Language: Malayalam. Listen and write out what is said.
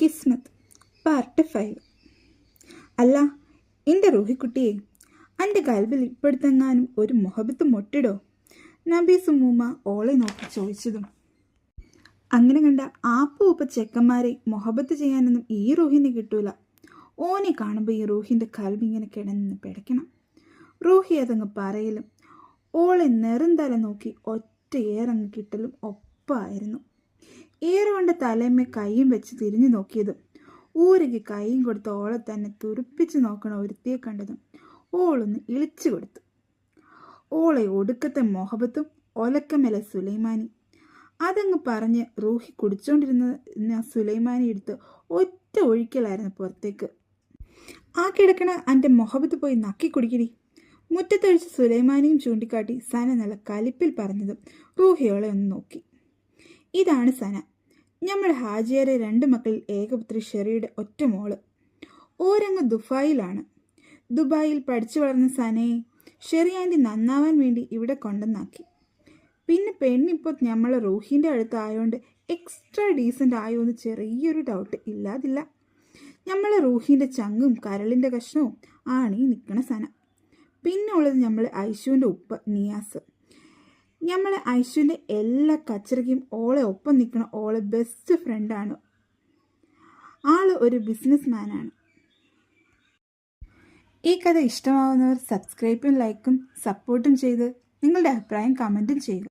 Kismath part five. അല്ല എന്റെ റൂഹിക്കുട്ടിയെ എന്റെ കൽബിൽ ഇപ്പോഴത്തെങ്ങാനും ഒരു മുഹബത്ത് മൊട്ടിടോ? നബീസ് മൂമ്മ ഓളെ നോക്കി ചോദിച്ചതും. അങ്ങനെ കണ്ട ആപ്പ ഉപ്പ ചെക്കന്മാരെ മൊഹബത്ത് ചെയ്യാനൊന്നും ഈ റൂഹിന് കിട്ടൂല. ഓനെ കാണുമ്പോൾ ഈ റൂഹിന്റെ കൽബ് ഇങ്ങനെ കിടന്ന് പിടയ്ക്കണം. റൂഹി അതങ്ങ് പറയലും ഓളെ നെറുന്തല നോക്കി ഒറ്റയേറങ്ങ് കിട്ടലും ഒപ്പായിരുന്നു. ഏറുകൊണ്ട് തലയമ്മ കൈയും വെച്ച് തിരിഞ്ഞു നോക്കിയതും ഊരയ്ക്ക് കൈയും കൊടുത്ത് ഓളെ തന്നെ തുരുപ്പിച്ച് നോക്കണ ഒരുത്തിയെ കണ്ടതും ഓളൊന്ന് ഇളിച്ചു കൊടുത്തു. ഓളെ ഒടുക്കത്തെ മൊഹബത്തും ഒലക്കമല സുലൈമാനി. അതങ്ങ് പറഞ്ഞ് റൂഹി കുടിച്ചോണ്ടിരുന്ന സുലൈമാനി എടുത്ത് ഒറ്റ ഒഴിക്കലായിരുന്നു പുറത്തേക്ക്. ആ കിടക്കണ എന്റെ മൊഹബത്ത് പോയി നക്കി കുടിക്കടി. മുറ്റത്തൊഴിച്ച് സുലൈമാനിയും ചൂണ്ടിക്കാട്ടി സന നല്ല കലിപ്പിൽ പറഞ്ഞതും റൂഹിയോളെ ഒന്ന് നോക്കി. ഇതാണ് സന. നമ്മുടെ ഹാജിയരെ രണ്ട് മക്കൾ ഏകപുത്രി ഷെറിയുടെ ഒറ്റ മോൾ. ഓരങ്ങ് ദുബായിലാണ്. ദുബായിൽ പഠിച്ചു വളർന്ന സനയെ ഷെറി ആന്റി നന്നാവാൻ വേണ്ടി ഇവിടെ കൊണ്ടുവന്നാക്കി. പിന്നെ പെണ്ണിപ്പോൾ നമ്മൾ റൂഹിന്റെ അടുത്ത് ആയതുകൊണ്ട് എക്സ്ട്രാ ഡീസന്റ് ആയോ എന്ന് ചെറിയൊരു ഡൗട്ട് ഇല്ലാതില്ല. നമ്മൾ റൂഹിന്റെ ചങ്ങും കരളിന്റെ കഷ്ണവും ആണ് ഈ നിൽക്കണ സന. പിന്നെ ഉള്ളത് നമ്മൾ ഐശുവിന്റെ ഉപ്പ് നിയാസ്. നമ്മളെ ഐശുവിന്റെ എല്ലാ കച്ചറയ്ക്കും ഓളെ ഒപ്പം നിൽക്കണ ഓളെ ബെസ്റ്റ് ഫ്രണ്ടാണ് ആൾ ഒരു ബിസിനസ് മാനാണ് ഈ കഥ ഇഷ്ടമാവുന്നവർ സബ്സ്ക്രൈബും ലൈക്കും സപ്പോർട്ടും ചെയ്ത് നിങ്ങളുടെ അഭിപ്രായം കമന്റും ചെയ്യുക.